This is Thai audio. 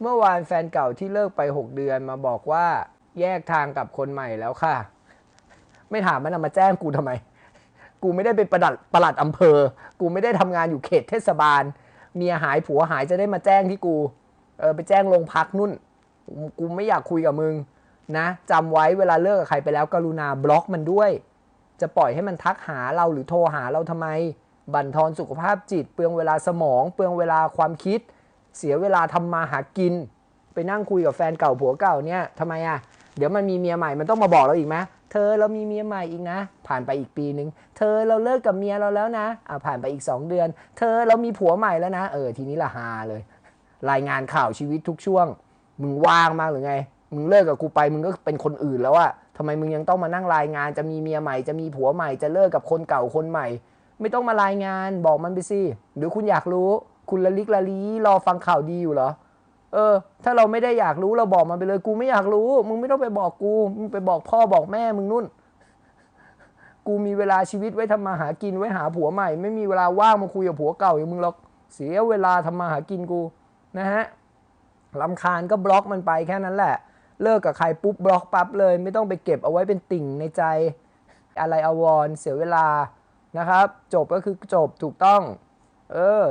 เมื่อวานแฟนเก่าที่เลิกไป 6 เดือนมาบอกว่าแยกทางกับคนใหม่แล้วค่ะ ไม่ถามมันนะมาแจ้งกูทำไม กูไม่ได้เป็นประหลัดประหลัดอำเภอ กูไม่ได้ทำงานอยู่เขตเทศบาล เมียหายผัวหายจะได้มาแจ้งที่กู เออไปแจ้งโรงพักนุ่น กูไม่อยากคุยกับมึงนะจำไว้เวลาเลิกกับใครไปแล้วกรุณาบล็อกมันด้วย จะปล่อยให้มันทักหาเราหรือโทรหาเราทำไม บั่นทอนสุขภาพจิต เปลืองเวลาสมอง เปลืองเวลาความคิด เสียเวลาทำมาหากิน ไปนั่งคุยกับแฟนเก่าผัวเก่าเนี่ยทำไมอะเดี๋ยวมันมีเมียใหม่มันต้องมาบอกเราอีกไหมเธอเรามีเมียใหม่อีกนะ ผ่านไปอีกปีนึง เธอเราเลิกกับเมียเราแล้วนะอ่าผ่านไปอีก 2 เดือน เธอเรามีผัวใหม่แล้วนะ เออทีนี้ละฮาเลย รายงานข่าวชีวิตทุกช่วง มึงว่างมากหรือไง มึงเลิกกับกูไปมึงก็เป็นคนอื่นแล้วอะทำไมมึงยังต้องมานั่งรายงานจะมีเมียใหม่จะมีผัวใหม่จะเลิกกับคนเก่าคนใหม่ ไม่ต้องมารายงานบอกมันไปสิหรือคุณอยากรู้ คุณละลิกละลีรอฟังข่าวดีอยู่เหรอ เออ ถ้าเราไม่ได้อยากรู้เราบอกมันไปเลย กูไม่อยากรู้ มึงไม่ต้องไปบอกกู มึงไปบอกพ่อบอกแม่มึงนู่น กูมีเวลาชีวิตไว้ทำมาหากินไว้หาผัวใหม่ ไม่มีเวลาว่างมาคุยกับผัวเก่าอย่างมึงหรอก เสียเวลาทำมาหากินกูนะฮะลำคาญก็บล็อกมันไปแค่นั้นแหละ เลิกกับใครปุ๊บบล็อกปั๊บเลย ไม่ต้องไปเก็บเอาไว้เป็นติ่งในใจ อะไรอาวรเสียเวลานะครับ จบก็คือจบถูกต้อง เออ